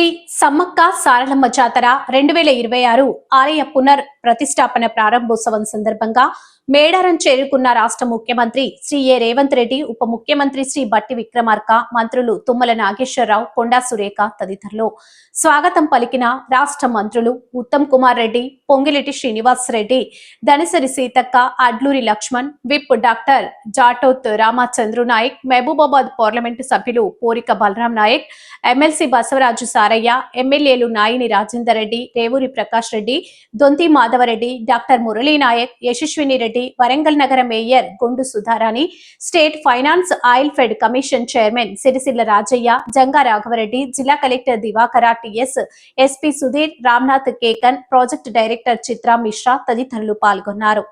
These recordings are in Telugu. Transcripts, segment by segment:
See, సమ్మక్క సారలమ్మ జాతర రెండు వేల ఇరవై ఆరు ఆలయ పునర్ ప్రతిష్టాపన ప్రారంభోత్సవం సందర్భంగా మేడారం చేరుకున్న రాష్ట్ర ముఖ్యమంత్రి శ్రీ ఏ రేవంత్ రెడ్డి ఉప ముఖ్యమంత్రి శ్రీ బట్టి విక్రమార్క మంత్రులు తుమ్మల నాగేశ్వరరావు కొండా సురేఖ తదితరులు. స్వాగతం పలికిన రాష్ట్ర మంత్రులు Uttam Kumar Reddy Ponguleti Srinivas Reddy Danasari Seethakka Adluri Laxman whip doctor Jatoth Ramachandru Naik Mahabubabad parliament సభ్యులు పోరిక బలరాం నాయక్ ఎమ్మెల్సీ బసవరాజు సారయ్య ఎమ్మెల్యేలు నాయిని రాజేందర్ రెడ్డి రేవూరి ప్రకాష్ రెడ్డి దొంతి మాధవరెడ్డి డాక్టర్ మురళీ నాయక్ యశస్విని రెడ్డి వరంగల్ నగర mayor Gundu Sudharani state finance oil fed commission chairman Sircilla Rajaiah Janga Raghava Reddy జిల్లా collector Divakara TS SP Sudhir Ramnath Kekan project director Chitra Mishra తదితరులు పాల్గొన్నారు.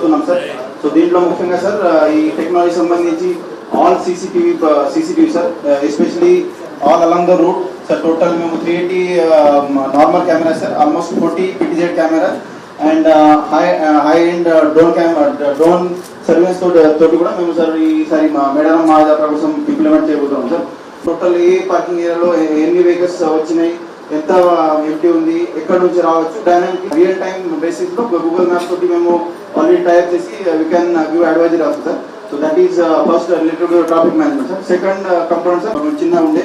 Implement sir. సో దీంట్లో ముఖ్యంగా సార్ ఈ టెక్నాలజీ సంబంధించి all CCTV CCTV sir especially all along the route sir total మేము three eighty normal camera sir almost forty PTZ camera and high high and drone camera drone service తోటి తోటి కూడా మేము సార్ ఈసారి మా మేడారం మహాజాత్ర కోసం ఇంప్లిమెంట్ చేయబోతున్నాం సార్. టోటల్ ఏ పార్కింగ్ ఏరియాలో ఎన్ని వెహికల్స్ వచ్చినాయి ఎంత ఎంటీ ఉంది ఎక్కడ నుంచి రావచ్చు డైనామిక్ రియల్ టైం బేసిస్లో గూగుల్ మ్యాప్స్ తోటి మేము ఆల్రెడీ టైప్ చేసి we can give advisory of sir so that is first related traffic management sir second component sir చిన్న ఉండే.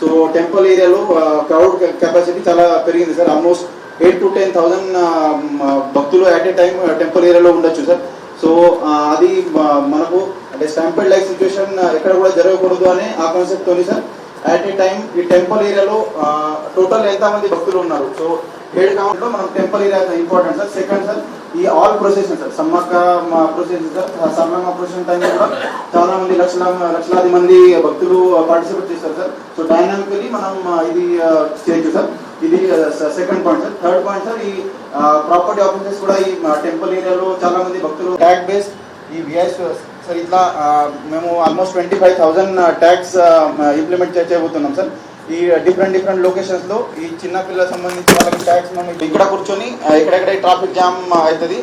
సో టెంపుల్ ఏరియాలో క్రౌడ్ కెపాసిటీ చాలా పెరిగింది sir almost eight to ten thousand భక్తులు అట్ ఏ టైం టెంపుల్ ఏరియాలో ఉండొచ్చు సార్ సో uh, అది uh, మనకు అంటే స్టాంపెడ్ లైఫ్ సిచ్యువేషన్ ఎక్కడ కూడా జరగకూడదు అని ఆ కాన్సెప్ట్ తోని సార్ అట్ ఏ టైం ఈ టెంపుల్ ఏరియాలో టోటల్ ఎంత మంది భక్తులు ఉన్నారు? సో హెడ్ కౌంట్ మనం temple area important sir second sir ఈ all procession sir Sammakka procession sir Saralamma procession టైంలో కూడా చాలా మంది లక్షల లక్షలాది మంది భక్తులు పార్టిసిపేట్ చేస్తారు సార్ సో డైనామికలీ మనం ఇది చేయొచ్చు సార్ ఇది second point sir third point sir ఈ ప్రాపర్టీ ఆఫీసర్స్ కూడా ఈ టెంపుల్ ఏరియాలో చాలా మంది భక్తులు ట్యాగ్ బేస్ ఈ విఐస్ సార్ ఇట్లా మేము almost twenty five thousand tags implement చేయబోతున్నాం సార్. ఈ డిఫరెంట్ డిఫరెంట్ లొకేషన్స్లో ఈ చిన్న పిల్లలకు సంబంధించి వాళ్ళకి ట్యాక్స్ మనం ఇక్కడ కూర్చొని ఆ, ఎక్కడెక్కడ ట్రాఫిక్ జామ్ అవుతుంది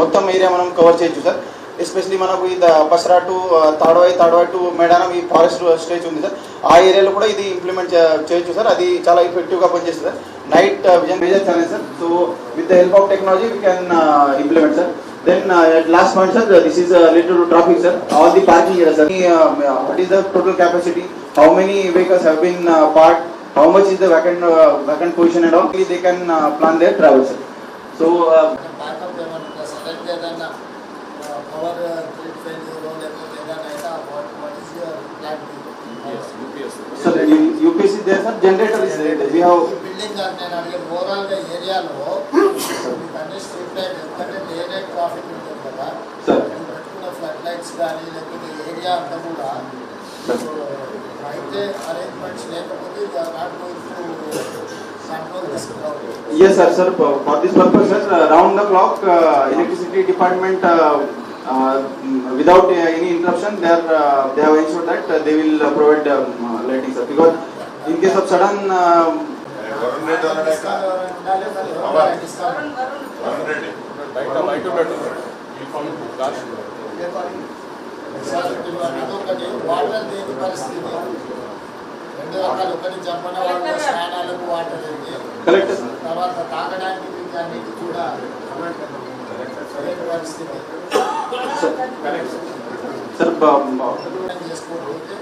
మొత్తం ఏరియా మనం కవర్ చేయొచ్చు సార్. ఎస్పెషలీ మనకు ఇది పసరా టు తాడవాయి తాడవాయి టు మేడానం ఈ ఫారెస్ట్ స్టేజ్ ఉంది సార్. ఆ ఏరియాలో కూడా ఇది ఇంప్లిమెంట్ చేయొచ్చు సార్. అది చాలా ఎఫెక్టివ్గా పనిచేస్తుంది sir. Night vision major challenge sir so with the help of technology we can implement sir Then uh, at last point, sir, this is uh, related to traffic, sir. All the parking here, sir. Um, what is the total capacity? How many vehicles have been uh, parked? How much is the vacant vacant position and all? They can plan their travel, sir. So. Uh, sir UPC they sir generator is we have building అని నేను అడిగే ఓవరాల్గా ఏరియాలో మీకు అన్ని స్ట్రీట్ లైట్ ఎందుకంటే డే నైట్ ట్రాఫిక్ ఉంటుంది కదా సార్ పెట్టుకున్న ఫ్లడ్ లైట్స్ కానీ లేకపోతే ఏరియా అంతా కూడా అయితే అరేంజ్మెంట్స్ లేకపోతే not going to Yes, sir, sir. For this purpose, sir, uh, round the clock, uh, electricity department, uh, uh, mm, without uh, any interruption, they are, uh, they have ensured that uh, they will uh, provide um, uh, lighting, sir. Because in case of sudden, uh, sir water తర్వాత తాగడానికి అన్నిటి కూడా పరిస్థితి కరెక్ట్ um, చేసుకోకపోతే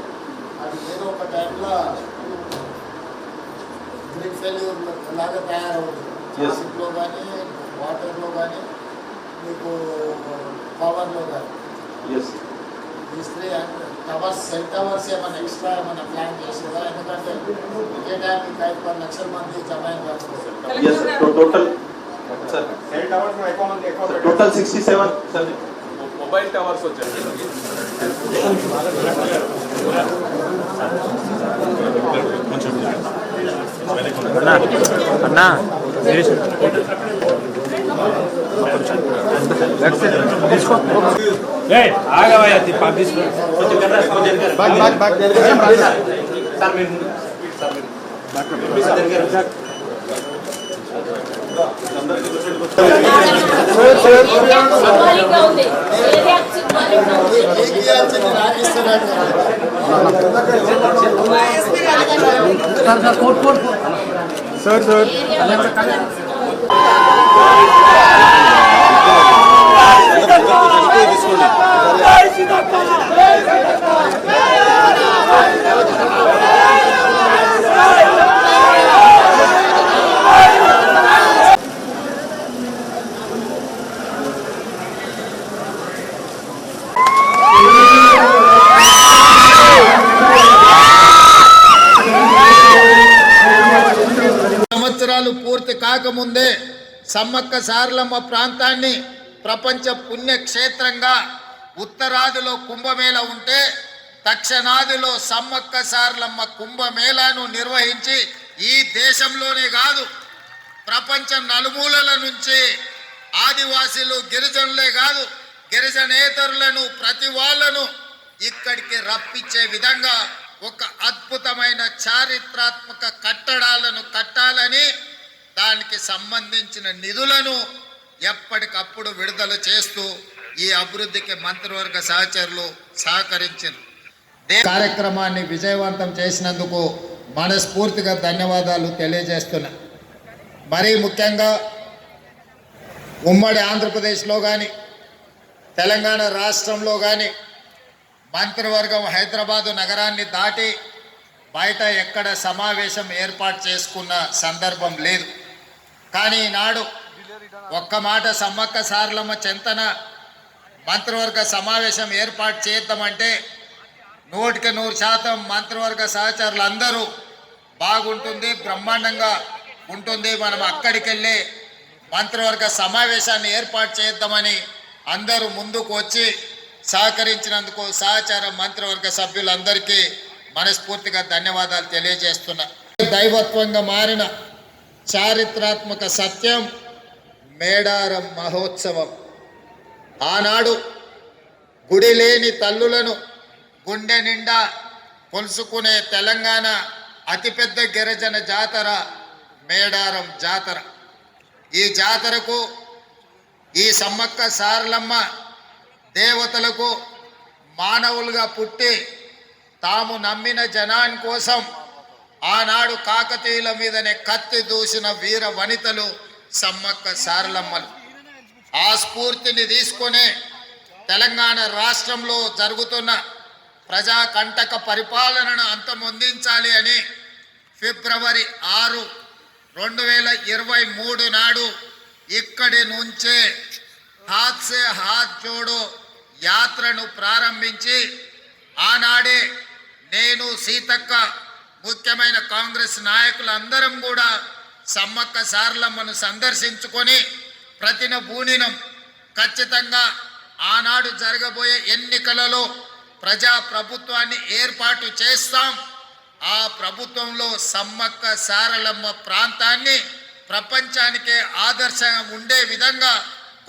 అది ఏదో ఒక టైంలో గ్రిడ్ ఫెయిల్యూర్ లాగా తయారవుతుంది Yes. ట్రాఫిక్లో కానీ వాటర్లో కానీ మీకు పవర్లో కానీ yes. ఈ త్రీ టవర్స్ సెల్ టవర్స్ ఏమైనా ఎక్స్ట్రా ఏమైనా ప్లాన్ చేసేదా ఎందుకంటే ఒకే టైంకి ఐదు పది లక్షల మంది జమ అయిన వాళ్ళు Yes, sir. To- total, sir, sir, total sixty-seven, sir. Mobile towers వచ్చాయి అన్నా తీసుకో ఆగవయ్యా పంపిస్తు సింబాలిక్గా ఉంది మీకు సంవత్సరాలు పూర్తి కాకముందే సమ్మక్క సారలమ్మ ప్రాంతాన్ని ప్రపంచ పుణ్యక్షేత్రంగా ఉత్తరాదిలో కుంభమేళ ఉంటే దక్షిణాదిలో సమ్మక్క సారలమ్మ కుంభమేళాను నిర్వహించి ఈ దేశంలోనే కాదు ప్రపంచ నలుమూలల నుంచి ఆదివాసీలు గిరిజనులే కాదు గిరిజనేతరులను ప్రతి వాళ్ళను ఇక్కడికి రప్పించే విధంగా ఒక అద్భుతమైన చారిత్రాత్మక కట్టడాలను కట్టాలని దానికి సంబంధించిన నిధులను ఎప్పటికప్పుడు విడుదల చేస్తూ ఈ అభివృద్ధికి మంత్రివర్గ సహచరులు సహకరించారు. కార్యక్రమాన్ని విజయవంతం చేసినందుకు మనస్ఫూర్తిగా ధన్యవాదాలు తెలియజేస్తున్నా. మరీ ముఖ్యంగా ఉమ్మడి ఆంధ్రప్రదేశ్లో కానీ తెలంగాణ రాష్ట్రంలో కానీ మంత్రివర్గం హైదరాబాదు నగరాన్ని దాటి బయట ఎక్కడ సమావేశం ఏర్పాటు చేసుకున్న సందర్భం లేదు. కానీ నాడు ఒక్క మాట సమ్మక్క సారలమ్మ చెంతన మంత్రివర్గ సమావేశం ఏర్పాటు చేద్దామంటే నూటికి నూరు శాతం మంత్రివర్గ సహచరులు అందరూ బాగుంటుంది బ్రహ్మాండంగా ఉంటుంది. మనం అక్కడికి వెళ్ళి మంత్రివర్గ సమావేశాన్ని ఏర్పాటు చేద్దామని అందరూ ముందుకు వచ్చి సహకరించినందుకు సహచార మంత్రివర్గ సభ్యులందరికీ మనస్ఫూర్తిగా ధన్యవాదాలు తెలియజేస్తున్నా. దైవత్వంగా మారిన చారిత్రాత్మక సత్యం మేడారం మహోత్సవం. ఆనాడు గుడి లేని తల్లులను గుండె నిండా కొలుసుకునే తెలంగాణ అతిపెద్ద గిరిజన జాతర మేడారం జాతర. ఈ జాతరకు ఈ సమ్మక్క సారలమ్మ దేవతలకు మానవులుగా పుట్టి తాము నమ్మిన జనాని కోసం ఆనాడు కాకతీయుల మీదనే కత్తి దూసిన వీర వనితలు సమ్మక్క సారలమ్మలు. ఆ స్ఫూర్తిని తీసుకొని తెలంగాణ రాష్ట్రంలో జరుగుతున్న ప్రజాకంటక పరిపాలనను అంతమొందించాలి అని ఫిబ్రవరి ఆరు రెండు వేల ఇరవై మూడు నాడు ఇక్కడి నుంచే హాత్ సే హాత్ జోడో యాత్రను ప్రారంభించి ఆనాడే నేను సీతక్క ముఖ్యమైన కాంగ్రెస్ నాయకులందరం కూడా సమ్మక్క సారలమ్మను సందర్శించుకొని ప్రతిన బూనినం ఖచ్చితంగా ఆనాడు జరగబోయే ఎన్నికలలో ప్రజా ప్రభుత్వాన్ని ఏర్పాటు చేస్తాం. ఆ ప్రభుత్వంలో సమ్మక్క సారలమ్మ ప్రాంతాన్ని ప్రపంచానికే ఆదర్శంగా ఉండే విధంగా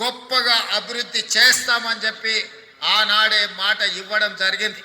గొప్పగా అభివృద్ధి చేస్తామని చెప్పి ఆనాడే మాట ఇవ్వడం జరిగింది.